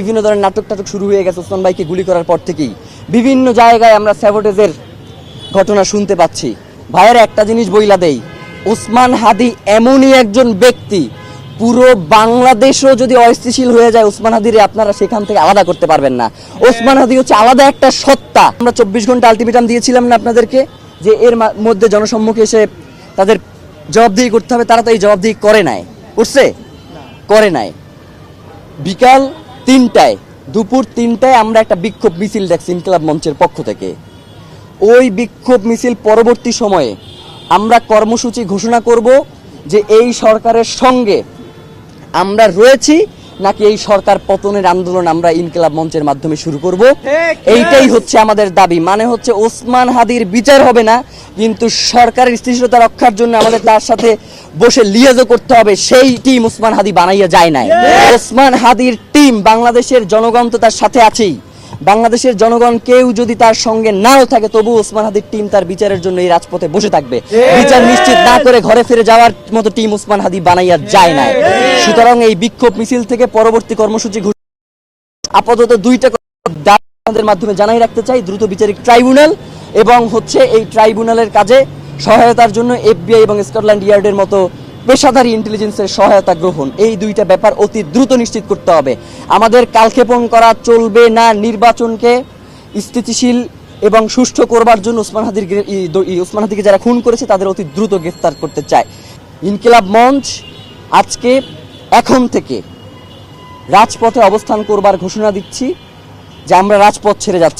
বিভিন্ন ধরনের নাটক টাটক শুরু হয়ে গেছে ওসমান ভাইকে গুলি করার পর থেকেই। বিভিন্ন জায়গায় আমরা স্যাবোটেজের ঘটনা শুনতে পাচ্ছি। ভাইয়ের একটা জিনিস বইলা দেই ওসমান হাদি এমনই একজন ব্যক্তি পুরো বাংলাদেশও যদি অস্থিতিশীল হয়ে যায় ওসমান হাদিরে আপনারা সেখান থেকে আলাদা করতে পারবেন না। ওসমান হাদি হচ্ছে আলাদা একটা সত্তা। আমরা চব্বিশ ঘণ্টা আলটিমেটাম দিয়েছিলাম না আপনাদেরকে যে এর মধ্যে জনসম্মুখে এসে তাদের জবাবদিহি করতে হবে তারা তো এই জবাবদিহি করে নাই। করছে? করে নাই। বিকাল তিনটায় দুপুর তিনটায় আমরা একটা বিক্ষোভ মিছিল দেখছি ইনকলাব মঞ্চের পক্ষ থেকে। ওই বিক্ষোভ মিছিল পরবর্তী সময়ে আমরা কর্মসূচি ঘোষণা করব যে এই সরকারের সঙ্গে আমরা রয়েছি নাকি এই সরকার পতনের আন্দোলন আমরা ইনকলাব মঞ্চের মাধ্যমে শুরু করব। এইটাই হচ্ছে আমাদের দাবি। মানে হচ্ছে ওসমান হাদির বিচার হবে না কিন্তু সরকারের স্থিতিশীলতা রক্ষার জন্য আমাদের তার সাথে বসে লিয়াজও করতে হবে। সেই টিম ওসমান হাদি বানাইয়া যায় নাই। ওসমান হাদির টিম বাংলাদেশের জনগণ তো তার সাথে আছেই। বাংলাদেশের জনগণ কেউ যদি তার সঙ্গে নাও থাকে তবু ওসমান হাদির টিম তার বিচারের জন্য এই রাজপথে বসে থাকবে। বিচার নিশ্চিত না করে ঘরে ফিরে যাওয়ার মতো টিম ওসমান হাদি বানাইয়া যায় না সুতরাং এই বিক্ষোভ মিছিল থেকে পরবর্তী কর্মসূচি ঘোষণা আপাতত দুইটা আমাদের মাধ্যমে জানাই রাখতে চাই। দ্রুত বিচারিক ট্রাইব্যুনাল এবং হচ্ছে এই ট্রাইব্যুনালের কাজে সহায়তার জন্য এফবিআই এবং স্কটল্যান্ড ইয়ার্ডের মতো পেশাদারী ইন্টেলিজেন্সের সহায়তা গ্রহণ। এই দুইটা ব্যাপার অতি দ্রুত নিশ্চিত করতে হবে। আমাদের কালক্ষেপণ করা চলবে না নির্বাচনকে স্থিতিশীল এবং সুষ্ঠু করবার জন্য ওসমান হাদির ওসমান হাদিকে যারা খুন করেছে, তাদের অতি দ্রুত গ্রেফতার করতে চায়। ইনকিলাব মঞ্চ আজকে এখন থেকে রাজপথে অবস্থান করবার ঘোষণা দিচ্ছি, যে আমরা রাজপথ ছেড়ে যাচ্ছি।